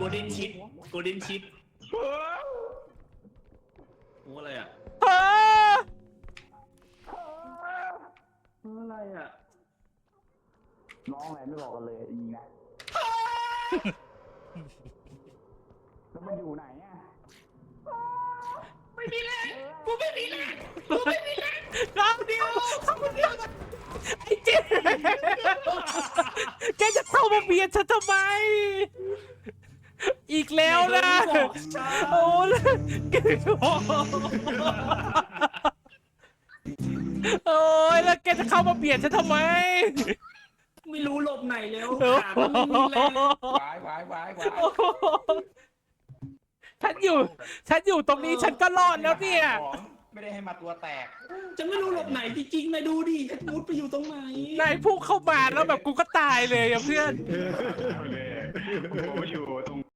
โกลเด้นชิปโกลเด้นชิปโอ้อะไรอะเฮ้ออะไรอะน้องอะไรไม่บอกกันเลยยิงนะแล้วมันอยู่ไหนอะไม่มีแรงกูไม่มีแรงกูไม่มีแรงน้องเดียวเข้ามาเดียวกันไอ้เจ๊แกจะเข้ามาเบียดฉันทำไม อีกแล้วนะบอกช้าโอ้ยแกโอ้ยแล้วแกจะเข้ามาเบียดฉันทำไม ไม่รู้หลบไหนแล้วโอ้ขามันไม่มีแรงวายวายวายวายโหฉันอยู่ ฉันอยู่ตรงนี้ฉันก็รอดแล้วเนี่ย ไม่ได้ให้มาตัวแตก จะไม่รู้หลบไหนจริงๆนายดูดิฉันมุดไปอยู่ตรงไหนนายพุ่งเข้ามาแล้วแบบกูก็ตายเลยอะเพื่อนเลยกูอยู่